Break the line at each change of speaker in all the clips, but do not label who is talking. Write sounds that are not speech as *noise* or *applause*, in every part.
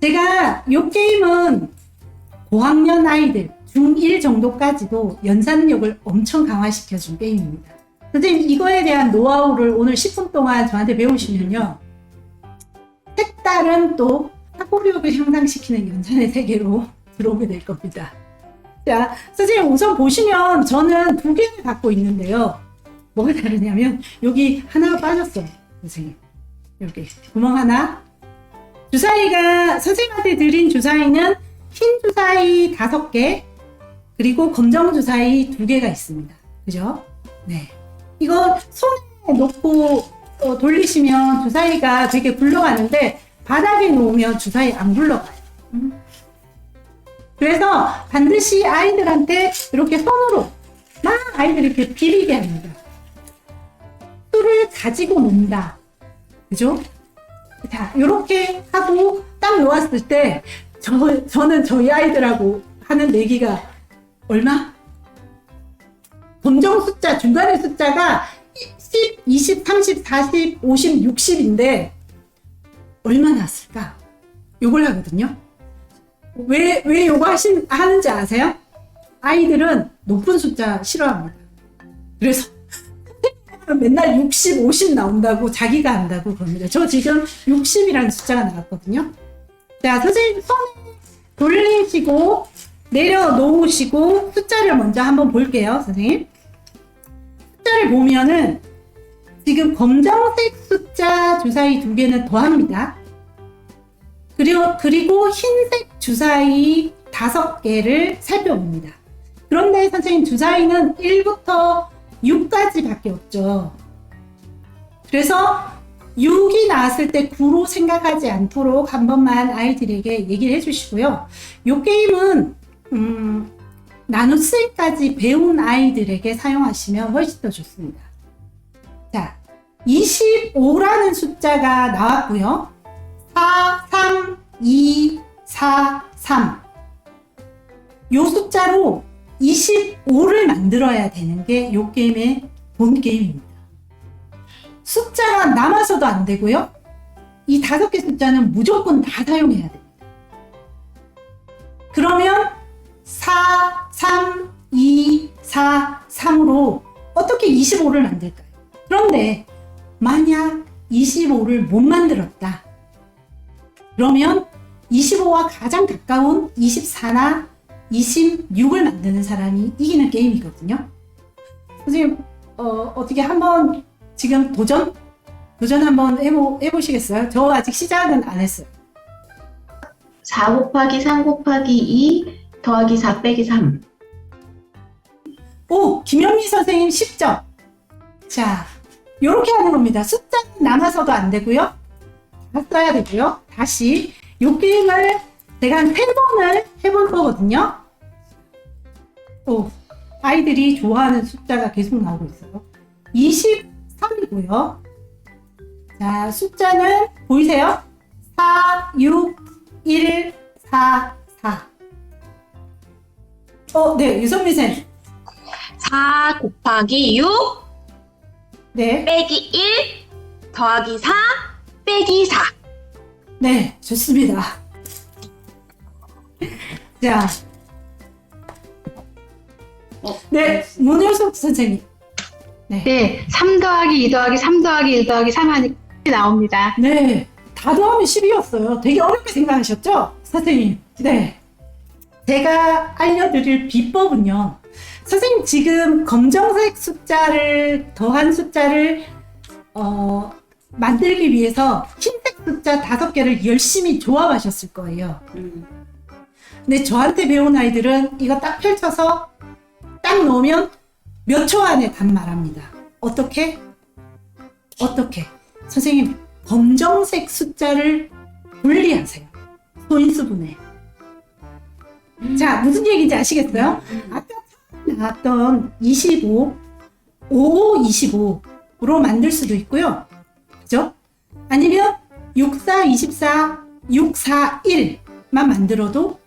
제가 이 게임은 고학년 아이들 중1 정도까지도 연산력을 엄청 강화시켜준 게임입니다. 선생님 이거에 대한 노하우를 오늘 10분 동안 저한테 배우시면요. 색다른 또 사고력을 향상시키는 연산의 세계로 *laughs* 들어오게 될 겁니다. 자, 선생님 우선 보시면 저는 두 개를 갖고 있는데요. 뭐가 다르냐면 여기 하나가 빠졌어요. 선생님. 여기 구멍 하나. 주사위가 선생님한테 드린 주사위는 흰 주사위 다섯 개 그리고 검정 주사위 두 개가 있습니다. 그죠? 네. 이거 손에 놓고 어, 돌리시면 주사위가 되게 굴러가는데 바닥에 놓으면 주사위 안 굴러가요. 음. 그래서 반드시 아이들한테 이렇게 손으로 막 아이들 이렇게 비비게 합니다. 술을 가지고 논다. 그죠? 자, 이렇게 하고 딱 놓았을 때, 저, 저는 저희 아이들하고 하는 내기가 얼마? 검정 숫자, 중간의 숫자가 10, 20, 30, 40, 50, 60인데, 얼마 났을까? 요걸 하거든요. 왜, 왜 요거 하신, 하는지 아세요? 아이들은 높은 숫자 싫어합니다. 그래서 맨날 60, 50 나온다고 자기가 안다고 그럽니다. 저 지금 60이라는 숫자가 나왔거든요. 자, 선생님 손 돌리시고 내려놓으시고 숫자를 먼저 한번 볼게요, 선생님. 숫자를 보면은 지금 검정색 숫자 주사위 두 개는 더합니다. 그리고, 그리고 흰색 주사위 다섯 개를 살펴봅니다. 그런데 선생님 주사위는 1부터 6까지밖에 없죠. 그래서 6이 나왔을 때 9로 생각하지 않도록 한 번만 아이들에게 얘기를 해주시고요. 이 게임은 음, 나눗셈까지 배운 아이들에게 사용하시면 훨씬 더 좋습니다. 자, 25라는 숫자가 나왔고요. 4, 3, 2, 4, 3. 요 숫자로 25를 만들어야 되는 게요 게임의 본 게임입니다. 숫자가 남아서도 안 되고요. 이 다섯 개 숫자는 무조건 다 사용해야 됩니다. 그러면 4, 3, 2, 4, 3으로 어떻게 25를 만들까요? 그런데 만약 25를 못 만들었다. 그러면 25와 가장 가까운 24나 26을 만드는 사람이 이기는 게임이거든요. 선생님, 어, 어떻게 한번 지금 도전? 도전 한번 해보, 해보시겠어요? 저 아직 시작은 안 했어요.
4 곱하기 3 곱하기 2 더하기 4 빼기 3.
오, 김영미 선생님 10점. 자, 요렇게 하는 겁니다. 숫자는 남아서도 안 되고요. 다 써야 되고요. 다시 요 게임을 제가 한세 번을 해볼 거거든요. 오, 아이들이 좋아하는 숫자가 계속 나오고 있어요. 23이고요. 자, 숫자는 보이세요? 4, 6, 1, 4, 4. 어, 네, 유선미 쌤.
4 곱하기 6
네.
빼기 1 더하기 4 빼기 4.
네, 좋습니다. 자. 네, 문효석 선생님.
네, 3 더하기 2 더하기 3 더하기 1 더하기 3 하니 나옵니다.
네, 다 더하면 10이었어요. 되게 어렵게 생각하셨죠? 선생님. 네. 제가 알려드릴 비법은요. 선생님 지금 검정색 숫자를 더한 숫자를 어, 만들기 위해서 흰색 숫자 다섯 개를 열심히 조합하셨을 거예요. 근데 저한테 배운 아이들은 이거 딱 펼쳐서 딱 놓으면 몇 초 안에 답 말합니다. 어떻게? 어떻게? 선생님, 검정색 숫자를 분리하세요. 소인수분해. 자, 무슨 얘기인지 아시겠어요? 아까 나왔던 25, 55, 25로 만들 수도 있고요. 그죠? 아니면 64, 24, 6, 4, 1만 만들어도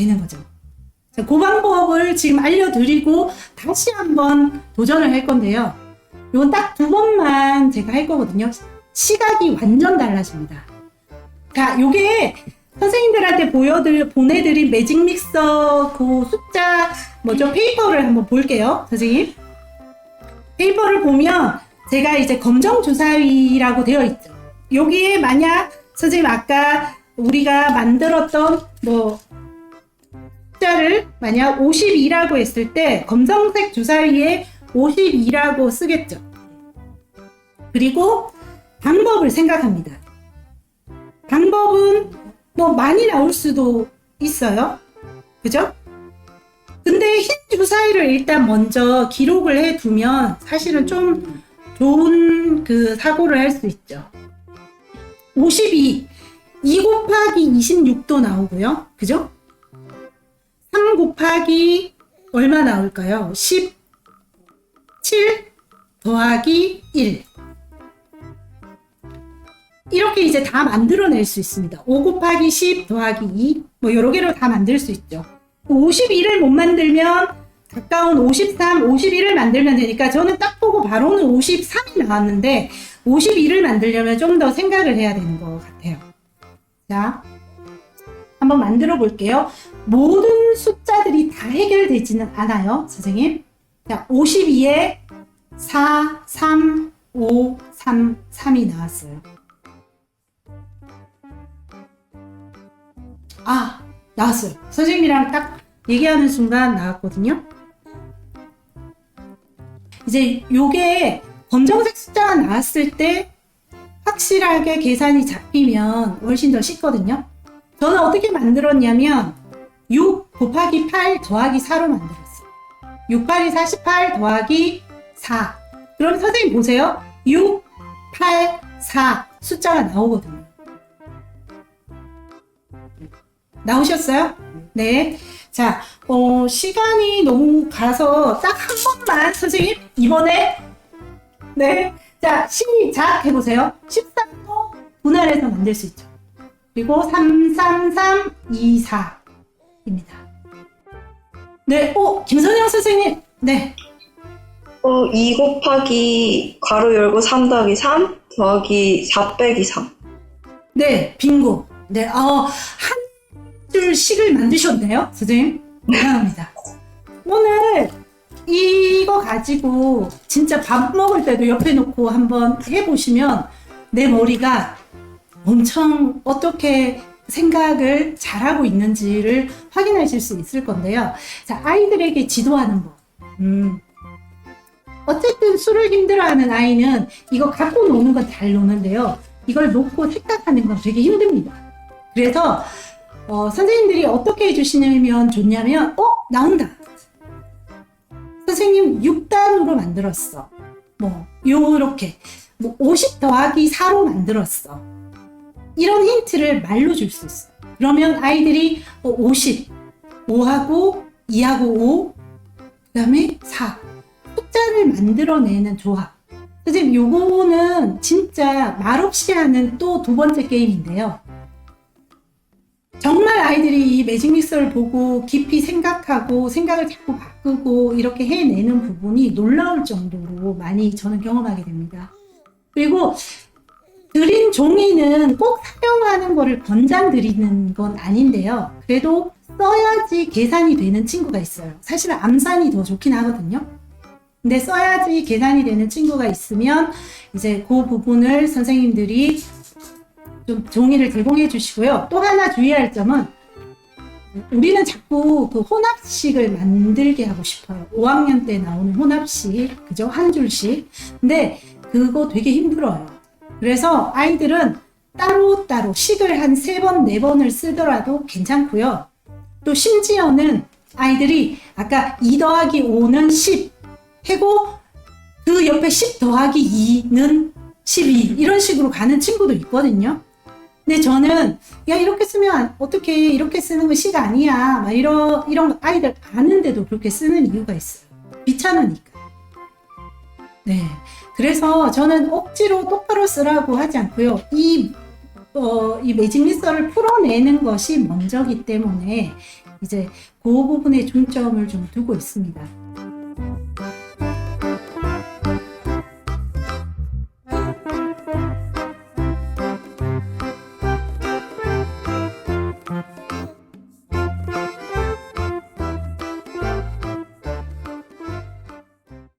되는 거죠. 자, 그 방법을 지금 알려드리고 다시 한번 도전을 할 건데요. 이건 딱 두 번만 제가 할 거거든요. 시각이 완전 달라집니다. 그러니까 요게 선생님들한테 보여드릴, 보내드린 매직 믹서 그 숫자, 뭐죠? 페이퍼를 한번 볼게요. 선생님. 페이퍼를 보면 제가 이제 검정 주사위라고 되어 있죠. 여기에 만약 선생님 아까 우리가 만들었던 뭐 숫자를 만약 52라고 했을 때 검정색 주사위에 52라고 쓰겠죠. 그리고 방법을 생각합니다. 방법은 뭐 많이 나올 수도 있어요. 그죠? 근데 흰 주사위를 일단 먼저 기록을 해 두면 사실은 좀 좋은 그 사고를 할 수 있죠. 52. 2 곱하기 26도 나오고요. 그죠? 3 곱하기 얼마 나올까요? 17 더하기 1. 이렇게 이제 다 만들어낼 수 있습니다. 5 곱하기 10 더하기 2. 뭐 여러 개로 다 만들 수 있죠. 51을 못 만들면 가까운 53, 51을 만들면 되니까 저는 딱 보고 바로는 53이 나왔는데 51을 만들려면 좀 더 생각을 해야 되는 것 같아요. 자, 한번 만들어 볼게요. 모든 숫자들이 다 해결되지는 않아요, 선생님. 자, 52에 4, 3, 5, 3, 3이 나왔어요. 아, 나왔어요. 선생님이랑 딱 얘기하는 순간 나왔거든요. 이제 요게 검정색 숫자가 나왔을 때 확실하게 계산이 잡히면 훨씬 더 쉽거든요. 저는 어떻게 만들었냐면 6 곱하기 8 더하기 4로 만들었어요. 6, 8이 48 더하기 4. 그럼 선생님 보세요. 6, 8, 4 숫자가 나오거든요. 나오셨어요? 네. 자, 어, 시간이 너무 가서 딱 한 번만 선생님 이번에 네. 자, 시작 해보세요. 13도 분할해서 만들 수 있죠. 그리고 3, 3, 3, 2, 4입니다. 네, 오, 김선영 선생님. 네.
어, 2 곱하기 괄호 열고 3 더하기 3 더하기 4 빼기 3.
네, 빙고. 네, 어, 한 줄씩을 만드셨네요, 선생님. 대단합니다. 오늘 이거 가지고 진짜 밥 먹을 때도 옆에 놓고 한번 해보시면 내 머리가 엄청 어떻게 생각을 잘하고 있는지를 확인하실 수 있을 건데요. 자, 아이들에게 지도하는 법. 음. 어쨌든 술을 힘들어하는 아이는 이거 갖고 노는 건 잘 노는데요. 이걸 놓고 생각하는 건 되게 힘듭니다. 그래서 어, 선생님들이 어떻게 해주시면 좋냐면, 어? 나온다. 선생님 6단으로 만들었어. 뭐, 요렇게. 뭐, 50 더하기 4로 만들었어. 이런 힌트를 말로 줄 수 있어. 그러면 아이들이 어, 50, 5하고 2하고 5, 그 다음에 4. 숫자를 만들어내는 조합. 선생님, 요거는 진짜 말없이 하는 또 두 번째 게임인데요. 정말 아이들이 이 매직 믹서를 보고 깊이 생각하고 생각을 자꾸 바꾸고 이렇게 해내는 부분이 놀라울 정도로 많이 저는 경험하게 됩니다. 그리고 드린 종이는 꼭 사용하는 거를 권장드리는 건 아닌데요. 그래도 써야지 계산이 되는 친구가 있어요. 사실은 암산이 더 좋긴 하거든요. 근데 써야지 계산이 되는 친구가 있으면 이제 그 부분을 선생님들이 좀 종이를 제공해 주시고요. 또 하나 주의할 점은 우리는 자꾸 그 혼합식을 만들게 하고 싶어요. 5학년 때 나오는 혼합식, 그죠? 한 줄씩. 근데 그거 되게 힘들어요. 그래서 아이들은 따로따로 식을 한 세 번, 네 번을 쓰더라도 괜찮고요. 또 심지어는 아이들이 아까 2 더하기 5는 10 해고 그 옆에 10 더하기 2는 12 이런 식으로 가는 친구도 있거든요. 근데 저는 야 이렇게 쓰면 어떻게 이렇게 쓰는 거 시가 아니야. 막 이런 이런 거 아이들 아는데도 그렇게 쓰는 이유가 있어요. 귀찮으니까. 네 그래서 저는 억지로 똑바로 쓰라고 하지 않고요 이 어, 이 매직 미서를 풀어내는 것이 먼저기 때문에 이제 그 부분에 중점을 좀 두고 있습니다.